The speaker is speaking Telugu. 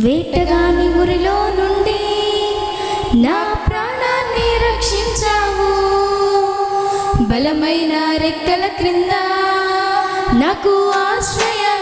వేటగాని ఊరిలో నుండి నా ప్రాణాన్ని రక్షించావు. బలమైన రెక్కల క్రింద నాకు ఆశ్రయం